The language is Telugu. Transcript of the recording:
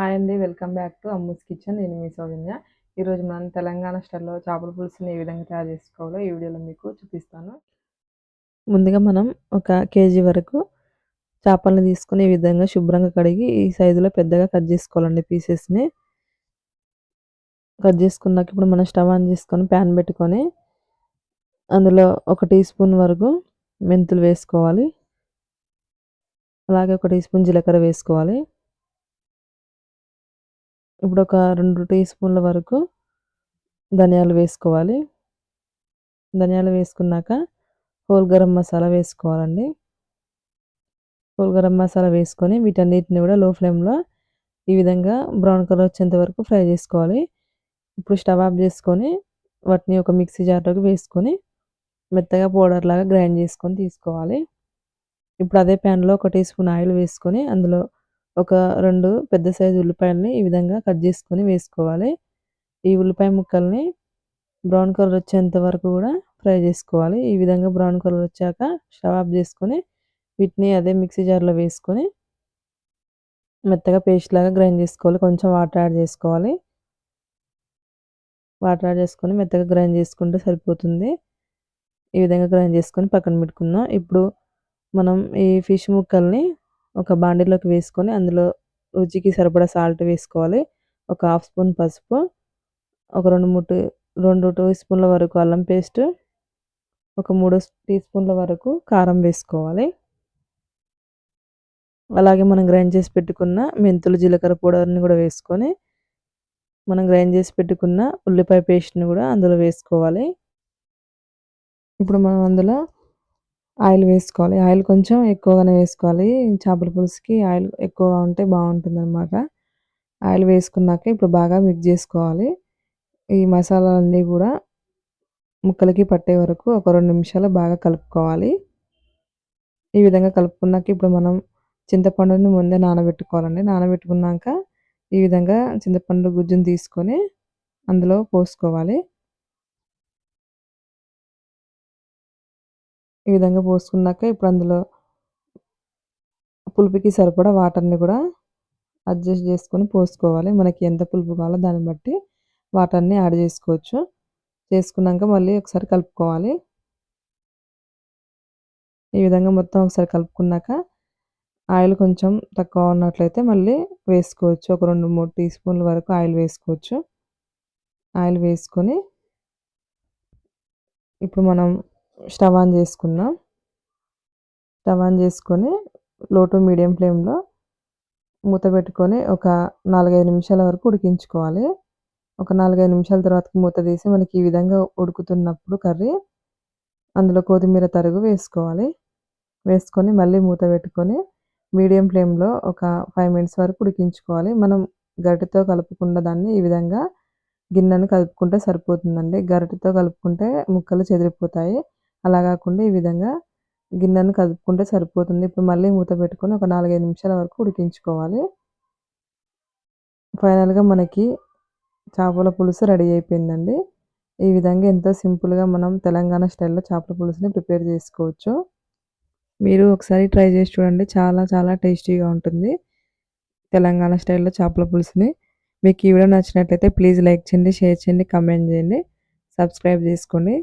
హాయ్ అండి welcome back to Ammu's kitchen. నేను మీ సౌజన్య. ఈరోజు మనం తెలంగాణ స్టైల్లో చేపల పులుసుని ఏ విధంగా తయారు చేసుకోవాలో ఈ వీడియోలో మీకు చూపిస్తాను. ముందుగా మనం ఒక కేజీ వరకు చేపలను తీసుకుని ఈ విధంగా శుభ్రంగా కడిగి ఈ సైజులో పెద్దగా కట్ చేసుకోవాలండి పీసెస్ని. కట్ చేసుకున్నాక ఇప్పుడు మనం స్టవ్ ఆన్ చేసుకొని ప్యాన్ పెట్టుకొని అందులో ఒక టీ స్పూన్ వరకు మెంతులు వేసుకోవాలి. అలాగే ఒక టీ స్పూన్ జీలకర్ర వేసుకోవాలి. ఇప్పుడు ఒక రెండు టీ స్పూన్ల వరకు ధనియాలు వేసుకోవాలి. ధనియాలు వేసుకున్నాక హోల్ గరం మసాలా వేసుకోవాలండి. హోల్ గరం మసాలా వేసుకొని వీటన్నిటిని కూడా లో ఫ్లేమ్లో ఈ విధంగా బ్రౌన్ కలర్ వచ్చేంత వరకు ఫ్రై చేసుకోవాలి. ఇప్పుడు స్టవ్ ఆఫ్ చేసుకొని వాటిని ఒక మిక్సీ జార్లోకి వేసుకొని మెత్తగా పౌడర్ లాగా గ్రైండ్ చేసుకొని తీసుకోవాలి. ఇప్పుడు అదే ప్యాన్లో ఒక టీ స్పూన్ ఆయిల్ వేసుకొని అందులో ఒక రెండు పెద్ద సైజు ఉల్లిపాయలని ఈ విధంగా కట్ చేసుకొని వేసుకోవాలి. ఈ ఉల్లిపాయ ముక్కల్ని బ్రౌన్ కలర్ వచ్చేంత వరకు కూడా ఫ్రై చేసుకోవాలి. ఈ విధంగా బ్రౌన్ కలర్ వచ్చాక స్టవ్ ఆఫ్ చేసుకొని వీటిని అదే మిక్సీ జార్లో వేసుకొని మెత్తగా పేస్ట్ లాగా గ్రైండ్ చేసుకోవాలి. కొంచెం వాటర్ యాడ్ చేసుకోవాలి. వాటర్ యాడ్ చేసుకొని మెత్తగా గ్రైండ్ చేసుకుంటే సరిపోతుంది. ఈ విధంగా గ్రైండ్ చేసుకొని పక్కన పెట్టుకుందాం. ఇప్పుడు మనం ఈ ఫిష్ ముక్కల్ని ఒక బాండీలోకి వేసుకొని అందులో రుచికి సరిపడా సాల్ట్ వేసుకోవాలి. ఒక హాఫ్ స్పూన్ పసుపు ఒక రెండు మూడు రెండు టూ స్పూన్ల వరకు అల్లం పేస్ట్ ఒక మూడు టీ స్పూన్ల వరకు కారం వేసుకోవాలి. అలాగే మనం గ్రైండ్ చేసి పెట్టుకున్న మెంతులు జీలకర్ర పౌడర్ని కూడా వేసుకొని మనం గ్రైండ్ చేసి పెట్టుకున్న ఉల్లిపాయ పేస్ట్ని కూడా అందులో వేసుకోవాలి. ఇప్పుడు మనం అందులో ఆయిల్ వేసుకోవాలి. ఆయిల్ కొంచెం ఎక్కువగానే వేసుకోవాలి. చేపల పులుసుకి ఆయిల్ ఎక్కువగా ఉంటే బాగుంటుంది అనమాట ఆయిల్ వేసుకున్నాక ఇప్పుడు బాగా మిక్స్ చేసుకోవాలి. ఈ మసాలాలన్నీ కూడా ముక్కలకి పట్టే వరకు ఒక రెండు నిమిషాలు బాగా కలుపుకోవాలి. ఈ విధంగా కలుపుకున్నాక ఇప్పుడు మనం చింతపండుని ముందే నానబెట్టుకోవాలండి. నానబెట్టుకున్నాక ఈ విధంగా చింతపండు గుజ్జును తీసుకొని అందులో పోసుకోవాలి. ఈ విధంగా పోసుకున్నాక ఇప్పుడు అందులో పులుపుకి సరిపడా వాటర్ని కూడా అడ్జస్ట్ చేసుకొని పోసుకోవాలి. మనకి ఎంత పులుపు కావాలో దాన్ని బట్టి వాటర్ని యాడ్ చేసుకోవచ్చు. చేసుకున్నాక మళ్ళీ ఒకసారి కలుపుకోవాలి. ఈ విధంగా మొత్తం ఒకసారి కలుపుకున్నాక ఆయిల్ కొంచెం తక్కువ ఉన్నట్లయితే మళ్ళీ వేసుకోవచ్చు. ఒక రెండు మూడు టీ స్పూన్ల వరకు ఆయిల్ వేసుకోవచ్చు. ఆయిల్ వేసుకొని ఇప్పుడు మనం స్టవ్ ఆన్ చేసుకుందాం స్టవ్ ఆన్ చేసుకొని లో టు మీడియం ఫ్లేమ్లో మూత పెట్టుకొని ఒక నాలుగైదు నిమిషాల వరకు ఉడికించుకోవాలి. ఒక నాలుగైదు నిమిషాల తర్వాత మూత తీసి మనకి ఈ విధంగా ఉడుకుతున్నప్పుడు కర్రీ అందులో కొత్తిమీర తరుగు వేసుకోవాలి. వేసుకొని మళ్ళీ మూత పెట్టుకొని మీడియం ఫ్లేమ్లో ఒక ఫైవ్ మినిట్స్ వరకు ఉడికించుకోవాలి. మనం గరిటతో కలుపుకుండా దాన్ని ఈ విధంగా గిన్నెను కలుపుకుంటే సరిపోతుందండి. గరిటతో కలుపుకుంటే ముక్కలు చెదిరిపోతాయి. అలా కాకుండా ఈ విధంగా గిన్నెను కదుపుకుంటే సరిపోతుంది. ఇప్పుడు మళ్ళీ మూత పెట్టుకొని ఒక నాలుగైదు నిమిషాల వరకు ఉడికించుకోవాలి. ఫైనల్గా మనకి చేపల పులుసు రెడీ అయిపోయిందండి. ఈ విధంగా ఎంతో సింపుల్గా మనం తెలంగాణ స్టైల్లో చేపల పులుసుని ప్రిపేర్ చేసుకోవచ్చు. మీరు ఒకసారి ట్రై చేసి చూడండి. చాలా చాలా టేస్టీగా ఉంటుంది తెలంగాణ స్టైల్లో చేపల పులుసుని. మీకు ఈ వీడియో నచ్చినట్లయితే ప్లీజ్ లైక్ చేయండి షేర్ చేయండి కమెంట్ చేయండి సబ్స్క్రైబ్ చేసుకోండి.